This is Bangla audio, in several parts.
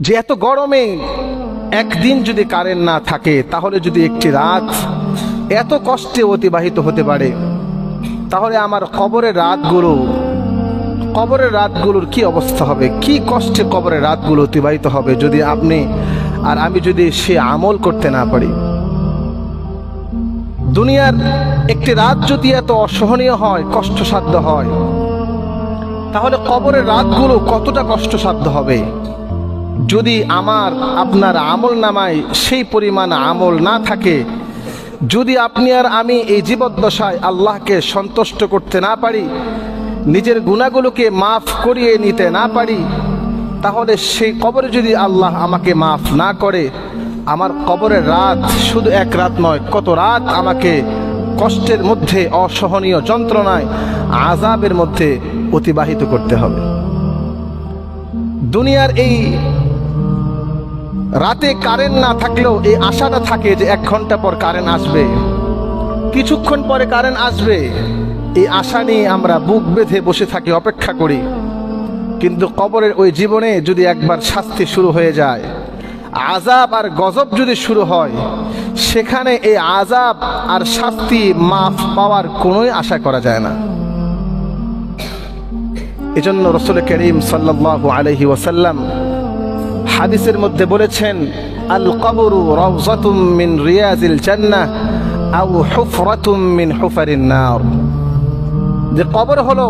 যে এত গরমে একদিন যদি কারেন্ট না থাকে, তাহলে যদি একটি রাত এত কষ্টে অতিবাহিত হতে পারে, তাহলে আমার কবরের রাতগুলো, কবরের রাতগুলোর কি অবস্থা হবে? কি কষ্টে কবরের রাতগুলো অতিবাহিত হবে যদি আপনি আর আমি যদি সে আমল করতে না পারি? দুনিয়ার একটি রাত যদি এত অসহনীয় হয়, কষ্টসাধ্য হয়, তাহলে কবরের রাতগুলো কতটা কষ্টসাধ্য হবে? যদি আমার, আপনার আমল নামায় সেই পরিমাণ আমল না থাকে, যদি আপনি আর আমি এই জীবদ্দশায় আল্লাহকে সন্তুষ্ট করতে না পারি, নিজের গুণাগুলোকে মাফ করিয়ে নিতে না পারি, তাহলে সেই কবরে যদি আল্লাহ আমাকে মাফ না করে, আমার কবরের রাত শুধু এক রাত নয়, কত রাত আমাকে কষ্টের মধ্যে, অসহনীয় যন্ত্রণায় আজাবের মধ্যে অতিবাহিত করতে হবে। দুনিয়ার এই রাতে কারেন্ট না থাকলেও এই আশাটা থাকে যে এক ঘণ্টা পর কারেন্ট আসবে। কিছুক্ষণ পরে কারেন্ট আসবে। এই আশা নিয়ে আমরা বুক বেঁধে বসে থাকি, অপেক্ষা করি। কিন্তু কবরের ওই জীবনে যদি একবার শাস্তি শুরু হয়ে যায় আজাব আর গজব যদি শুরু হয়, সেখানে এই আজাব আর শাস্তি মাফ পাওয়ার কোনোই আশা করা যায় না। এজন্য রসুল করিম সাল্লাল্লাহু আলহি ওয়াসাল্লাম হাদিসের মধ্যে বলেছেন, আল কবরু রওজাতুম মিন রিয়াজিল জান্নাহ আও হুফরাতুম মিন হুফারিন নার। যে কবর হলো,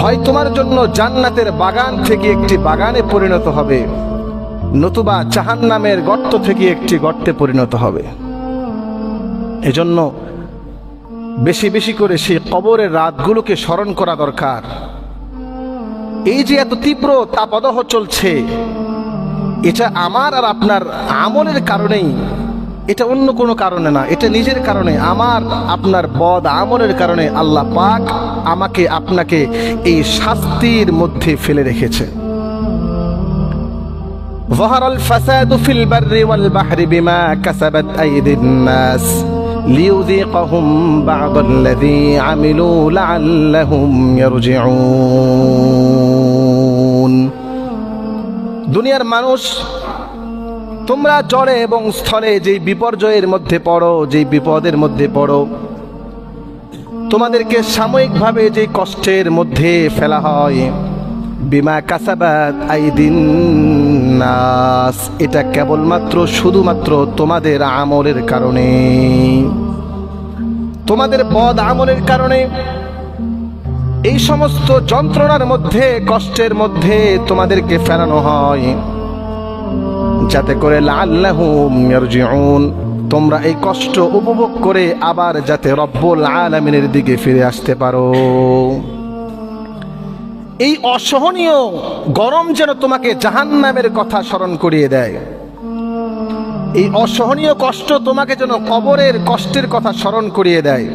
হয় তোমার জন্য জান্নাতের বাগান থেকে একটি বাগানে পরিণত হবে, নতুবা জাহান্নামের গর্ত থেকে একটি গর্তে পরিণত হবে। এজন্য বেশি বেশি করে সেই কবরের রাতগুলোকে স্মরণ করা দরকার। এই যে এত তীব্র তাপদহ চলছে এটা আমার আর আপনার আমলের কারণেই এটা অন্য কোনো কারণে না এটা নিজের কারণে আমার আপনার বদ আমলের কারণে আল্লাহ পাক আমাকে আপনাকে এই শাস্তির মধ্যে ফেলে রেখেছে ظهر الفساد في البر والبحر بما كسبت أيدي الناس ليذيقهم بعض الذي عملوا لعلهم يرجعون দুনিয়ার মানুষ, তোমরা জলে এবং স্থলে যেই বিপর্যয়ের মধ্যে পড়ো, যেই বিপদের মধ্যে পড়ো, তোমাদেরকে সাময়িকভাবে যে কষ্টের মধ্যে ফেলা হয়। বিমা কাসাবাত আইদিন নাস। এটা কেবলমাত্র, শুধুমাত্র তোমাদের আমলের কারণে। তোমাদের বদ আমলের কারণে। এই সমস্ত যন্ত্রণার মধ্যে, কষ্টের মধ্যে তোমাদেরকে ফেরানো হয়। যাতে করে লাল্লাহুম তোমরা এই কষ্ট উপভোগ করে আবার যাতে রব্বুল আলামিনের দিকে ফিরে আসতে পারো। এই অসহনীয় গরম যেন তোমাকে জাহান্নামের কথা স্মরণ করিয়ে দেয়। এই অসহনীয় কষ্ট তোমাকে যেন কবরের কষ্টের কথা স্মরণ করিয়ে দেয়।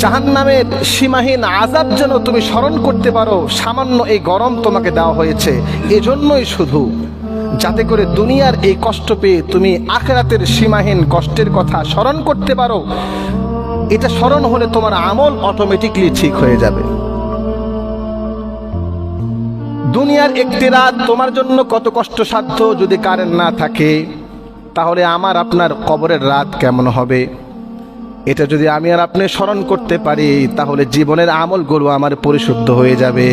জাহান্নামের সীমাহীন আজাব যেন তুমি স্মরণ করতে পারো, সামান্য এই গরম তোমাকে দেওয়া হয়েছে। এজন্যই শুধু। যাতে করে দুনিয়ার এই কষ্ট পেয়ে তুমি আখেরাতের সীমাহীন কষ্টের কথা স্মরণ করতে পারো, এটা স্মরণ হলে তোমার আমল অটোমেটিকলি ঠিক হয়ে যাবে। দুনিয়ার একটি রাত তোমার জন্য কত কষ্টসাধ্য যদি কারেন্ট না থাকে, তাহলে আমার আপনার কবরের রাত কেমন হবে? এটা যদি আমি আর আপনি স্মরণ করতে পারি, তাহলে জীবনের আমল আমলগুলো আমার পরিশুদ্ধ হয়ে যাবে।